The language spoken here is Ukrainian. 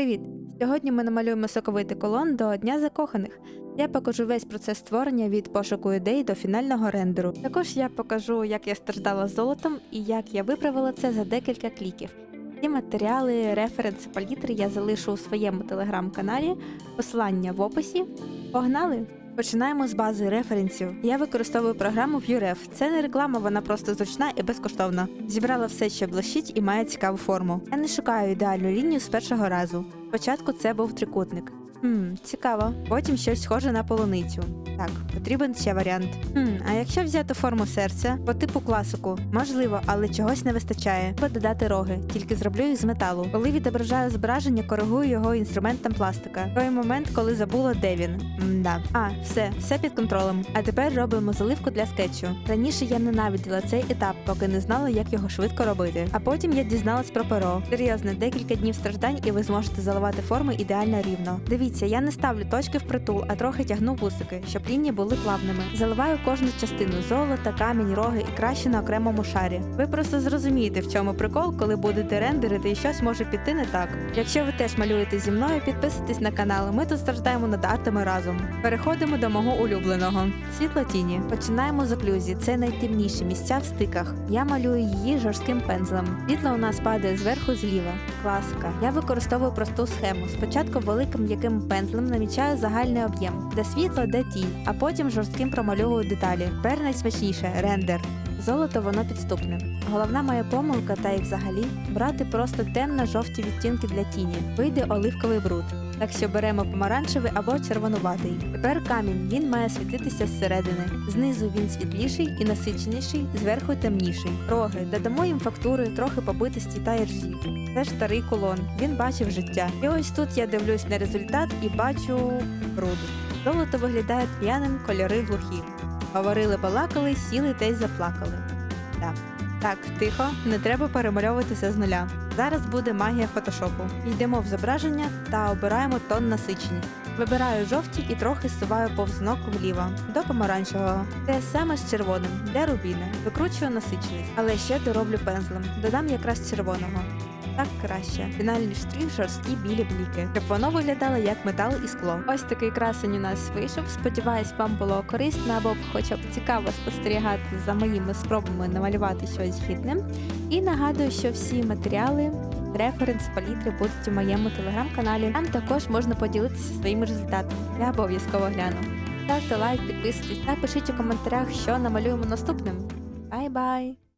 Привіт! Сьогодні ми намалюємо соковитий колон до Дня закоханих. Я покажу весь процес створення від пошуку ідей до фінального рендеру. Також я покажу, як я страждала з золотом і як я виправила це за декілька кліків. Ці матеріали, референси, палітри я залишу у своєму телеграм-каналі, посилання в описі. Погнали! Починаємо з бази референсів. Я використовую програму PureRef. Це не реклама, вона просто зручна і безкоштовна. Зібрала все, що блищить і має цікаву форму. Я не шукаю ідеальну лінію з першого разу. Спочатку це був трикутник. Хм, цікаво. Потім щось схоже на полуницю. Так, потрібен ще варіант. Хм, а якщо взяти форму серця по типу класику, можливо, але чогось не вистачає. Треба додати роги, тільки зроблю їх з металу. Коли відображаю зображення, коригую його інструментом пластика. Той момент, коли забула, де він. Мда. А, все, все під контролем. А тепер робимо заливку для скетчу. Раніше я ненавиділа цей етап, поки не знала, як його швидко робити. А потім я дізналась про перо. Серйозно, декілька днів страждань, і ви зможете заливати форми ідеально рівно. Дивіться, я не ставлю точки в притул, а трохи тягну вусики, щоб лінії були плавними. Заливаю кожну частину золота, камінь, роги і краще на окремому шарі. Ви просто зрозумієте, в чому прикол, коли будете рендерити і щось може піти не так. Якщо ви теж малюєте зі мною, підписуйтесь на канал. Ми тут страждаємо над артами разом. Переходимо до мого улюбленого світло тіні. Починаємо з оклюзії. Це найтемніші місця в стиках. Я малюю її жорстким пензлем. Світло у нас падає зверху зліва. Класика. Я використовую просту схему. Спочатку великим м'яким пензлем намічаю загальний об'єм, де світло, де тінь, а потім жорстким промальовую деталі. Тепер найсмачніше рендер. Золото воно підступне. Головна моя помилка, та й взагалі брати просто темно-жовті відтінки для тіні. Вийде оливковий бруд. Так що беремо помаранчевий або червонуватий. Тепер камінь він має світитися зсередини. Знизу він світліший і насиченіший, зверху темніший. Роги додамо їм фактури, трохи побитості та іржі. Це ж старий колон. Він бачив життя. І ось тут я дивлюсь на результат і бачу бруд. Золото виглядає п'яним, кольори глухі. Говорили, балакали, сіли та й заплакали. Так. Так, тихо, не треба перемальовуватися з нуля. Зараз буде магія фотошопу. Йдемо в зображення та обираємо тон насиченість. Вибираю жовті і трохи зсуваю повзнок вліво до помаранчевого. Те саме з червоним для рубіна. Викручую насиченість, але ще дороблю пензлем. Додам якраз червоного. Так краще. Фінальний штрих жорсткі білі бліки, щоб воно виглядало як метал і скло. Ось такий красень у нас вийшов. Сподіваюсь, вам було корисно або хоча б цікаво спостерігати за моїми спробами намалювати щось гідне. І нагадую, що всі матеріали. Референс палітри будуть у моєму телеграм-каналі. Там також можна поділитися своїми результатами. Я обов'язково гляну. Ставте лайк, підписуйтесь та пишіть у коментарях, що намалюємо наступним. Бай-бай!